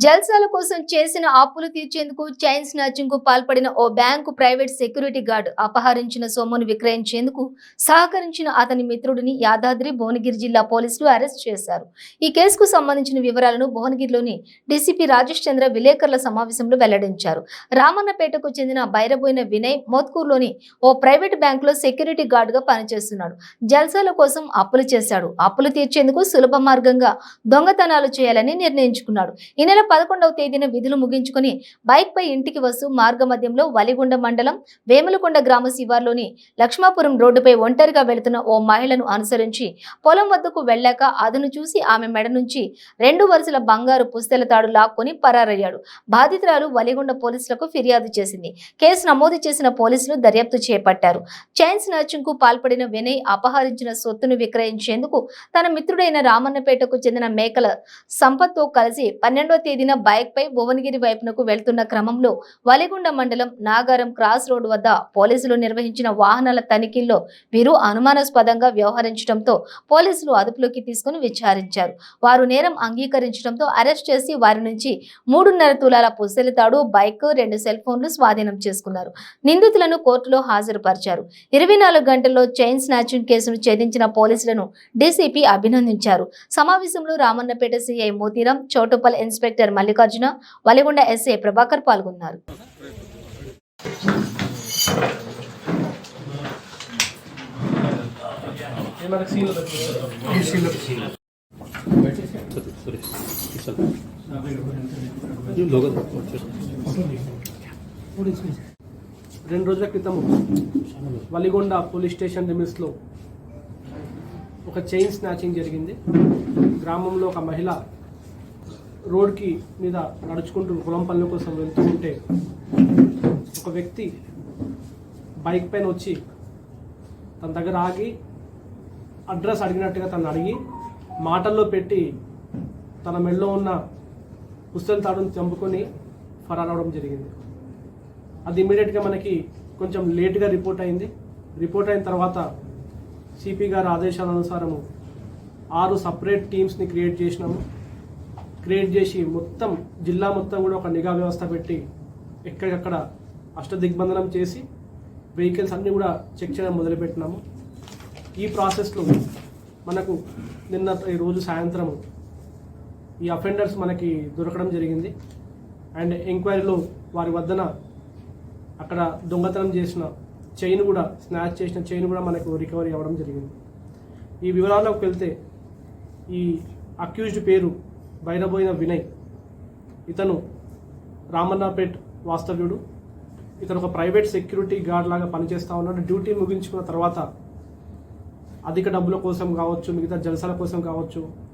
జల్సాల కోసం చేసిన అప్పులు తీర్చేందుకు చైన్ స్నాచింగ్కు పాల్పడిన ఓ బ్యాంకు ప్రైవేట్ సెక్యూరిటీ గార్డ్ అపహరించిన సొమ్మును విక్రయించేందుకు సహకరించిన అతని మిత్రుడిని యాదాద్రి భువనగిరి జిల్లా పోలీసులు అరెస్ట్ చేశారు. ఈ కేసుకు సంబంధించిన వివరాలను భువనగిరిలోని డీసీపీ రాజేష్ చంద్ర విలేకరుల సమావేశంలో వెల్లడించారు. రామన్నపేటకు చెందిన బైరబోయిన వినయ్ మోత్కూరులోని ఓ ప్రైవేట్ బ్యాంకులో సెక్యూరిటీ గార్డుగా పనిచేస్తున్నాడు. జల్సాల కోసం అప్పులు చేశాడు. అప్పులు తీర్చేందుకు సులభ మార్గంగా దొంగతనాలు చేయాలని నిర్ణయించుకున్నాడు. ఈ నెల పదకొండవ తేదీన విధులు ముగించుకుని బైక్ పై ఇంటికి వస్తూ మార్గ మధ్యంలో వలిగొండ మండలం వేములకొండ గ్రామ శివార్లోని లక్ష్మాపురం రోడ్డుపై ఒంటరిగా వెళుతున్న ఓ మహిళను అనుసరించి పొలం వద్దకు వెళ్ళాక అతను చూసి ఆమె మెడ నుంచి రెండు వరుసల బంగారు పుస్తెల తాడు లాక్కొని పరారయ్యాడు. బాధితురాలు వలిగొండ పోలీసులకు ఫిర్యాదు చేసింది. కేసు నమోదు చేసిన పోలీసులు దర్యాప్తు చేపట్టారు. చైన్ స్నాచింగ్కు పాల్పడిన వినయ్ అపహరించిన సొత్తును విక్రయించేందుకు తన మిత్రుడైన రామన్నపేటకు చెందిన మేకల సంపత్తో కలిసి పన్నెండో తేదీన బైక్ పై భువనగిరి వైపునకు వెళ్తున్న క్రమంలో వలిగొండ మండలం నాగారం క్రాస్ రోడ్ వద్ద పోలీసులు నిర్వహించిన వాహనాల తనిఖీల్లో వీరు అనుమానాస్పదంగా వ్యవహరించడంతో పోలీసులు అదుపులోకి తీసుకుని విచారించారు. వారు నేరం అంగీకరించడంతో అరెస్ట్ చేసి వారి నుంచి మూడున్నర తులాల పుస్తెలతాడు బైక్ రెండు సెల్ ఫోన్లు స్వాధీనం చేసుకున్నారు. నిందితులను కోర్టులో హాజరుపరిచారు. ఇరవై నాలుగు గంటల్లో చైన్ స్నాచింగ్ కేసును ఛేదించిన పోలీసులను డీసీపీ అభినందించారు. సమావేశంలో Ramannapet CI Motiram Choutuppal inspector Mallikarjuna Valigonda SA Prabhakar పాల్గొన్నారు. రెండు రోజుల క్రితం వలిగొండ పోలీస్ స్టేషన్ లిమిట్స్లో ఒక చైన్ స్నాచింగ్ జరిగింది. గ్రామంలో ఒక మహిళ రోడ్కి మీద నడుచుకుంటూ పొలం పనుల కోసం వెళ్తూ ఉంటే ఒక వ్యక్తి బైక్ పైన వచ్చి తన దగ్గర ఆగి అడ్రస్ అడిగినట్టుగా తను అడిగి మాటల్లో పెట్టి తన మెడలో ఉన్న పుస్తల తాడును చంపుకొని ఫరారవడం జరిగింది. అది ఇమీడియట్గా మనకి కొంచెం లేట్గా రిపోర్ట్ అయింది. రిపోర్ట్ అయిన తర్వాత సిపి గారి ఆదేశాల అనుసారము ఆరు సపరేట్ టీమ్స్ని క్రియేట్ చేసినాము. క్రియేట్ చేసి మొత్తం జిల్లా మొత్తం కూడా ఒక నిఘా వ్యవస్థ పెట్టి ఎక్కడికక్కడ అష్టదిగ్బంధనం చేసి వెహికల్స్ అన్నీ కూడా చెక్ చేయడం మొదలుపెట్టినాము. ఈ ప్రాసెస్లో మనకు నిన్న ఈ రోజు సాయంత్రం ఈ అఫెండర్స్ మనకి దొరకడం జరిగింది. అండ్ ఎంక్వైరీలో వారి వద్దన అక్కడ దొంగతనం చేసిన చైన్ కూడా స్నాచ్ చేసిన చైన్ కూడా మనకు రికవరీ అవ్వడం జరిగింది. ఈ వివరాల్లోకి వెళ్తే ఈ అక్యూజ్డ్ పేరు బైరబోయిన వినయ్. ఇతను రామన్నాపేట్ వాస్తవ్యుడు. ఇతను ఒక ప్రైవేట్ సెక్యూరిటీ గార్డ్ లాగా పనిచేస్తూ ఉన్నాడు. డ్యూటీ ముగించుకున్న తర్వాత అధిక డబ్బుల కోసం కావచ్చు మిగతా జలసాల కోసం కావచ్చు